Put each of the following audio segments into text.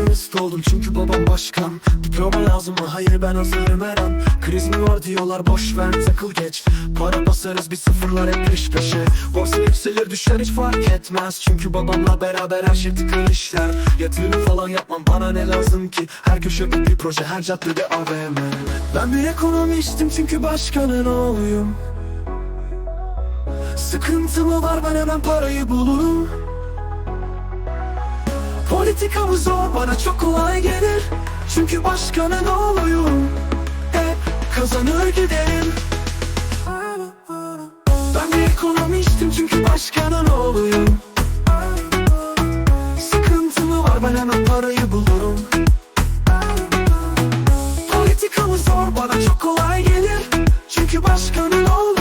Feminist oldum çünkü babam başkan. Diploma lazım mı? Hayır ben hazırım her an. Kriz mi var diyorlar boş ver takıl geç. Para basarız bir sıfırlar hep peş peşe. Borsa yükselir düşer hiç fark etmez. Çünkü babamla beraber her şey tıkır işler. Yatırım falan yapmam bana ne lazım ki? Her köşede bir proje her caddede AVM Ben bir ekonomistim çünkü başkanın oğluyum Sıkıntı mı var? Ben hemen parayı bulurum. Politika bu zor bana çok kolay gelir. Çünkü başkanın oğluyum Hep kazanır giderim. Ben bir ekonomistim çünkü başkanın oğluyum Sıkıntı mı var ben hemen parayı bulurum. Politika bu zor bana çok kolay gelir. Çünkü başkanın oğluyum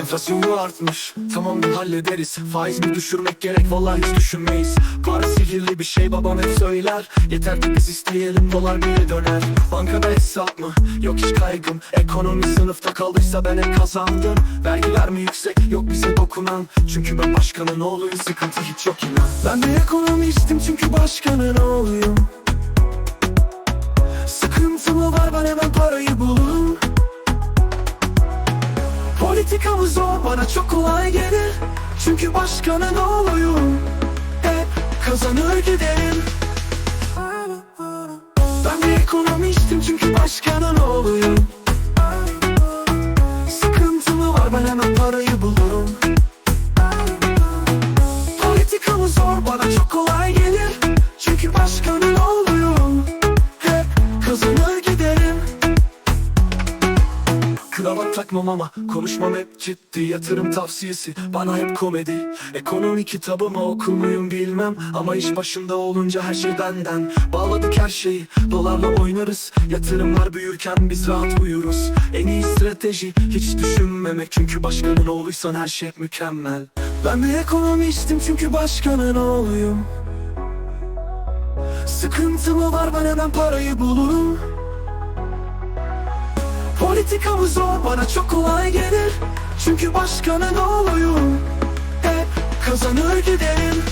Enflasyon mu artmış? Tamam bunu hallederiz Faiz mi düşürmek gerek? Vallahi hiç düşünmeyiz Para sihirli bir şey babam hep söyler Yeter ki biz isteyelim dolar bile döner Bankada hesap mı? Yok hiç kaygım Ekonomi sınıfta kaldıysa ben hep kazandım Vergiler mi yüksek? Yok bize dokunan Çünkü ben başkanın oğluyum Sıkıntı hiç yok inan Ben bir ekonomistim çünkü başkanın oğluyum Politika bu zor bana çok kolay gelir. Çünkü başkanın oğluyum Hep kazanır giderim. Ben bir ekonomistim çünkü başkanın oğluyum Sıkıntı mı var ben hemen parayı bulurum. Politika bu zor bana çok kolay Kravat takmam ama konuşmam hep ciddi. Yatırım tavsiyesi bana hep komedi. Ekonomi kitabımı okur muyum bilmem Ama iş başında olunca her şey benden. Bağladık her şeyi dolarla oynarız. Yatırımlar büyürken biz rahat uyuruz. En iyi strateji hiç düşünmemek. Çünkü başkanın oğluysan her şey mükemmel. Ben bir ekonomistim çünkü başkanın oğluyum. Sıkıntı mı var? Ben hemen parayı bulurum Politika bu zor bana çok kolay gelir. Çünkü başkanın oğluyum Hep kazanır giderim